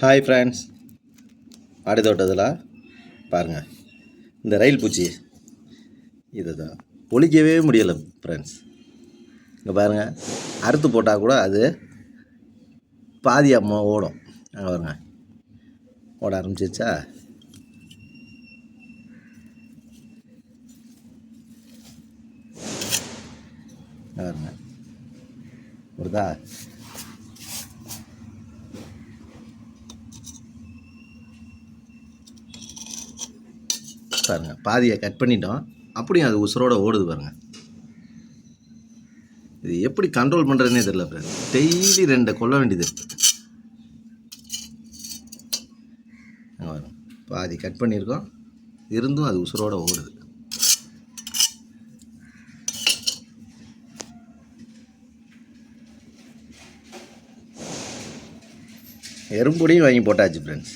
Hi friends மாடி தோட்டத்தில் பாருங்கள் இந்த ரயில் பூச்சி இதை தான் ஒழிக்கவே முடியலை ஃப்ரெண்ட்ஸ் இங்கே பாருங்கள் அறுத்து போட்டால் கூட அது பாதி அம்மா ஓடும். அங்கே பாருங்க. ஓட ஆரம்பிச்சிருச்சா? பாருங்க. வருதா பாருங்க. பாதியை கட் பண்ணிட்டோம். அப்படியும் அது உசுரோட ஓடுது பாருங்க. இது எப்படி கண்ட்ரோல் பண்ணுறதுனே தெரியல ஃப்ரெண்ட் டெய்லி ரெண்டை கொல்ல வேண்டியது இருக்கு. பாதி கட் பண்ணியிருக்கோம். இருந்தும் அது உசுரோட ஓடுது. எறும்புடியும் வாங்கி போட்டாச்சு ஃப்ரெண்ட்ஸ்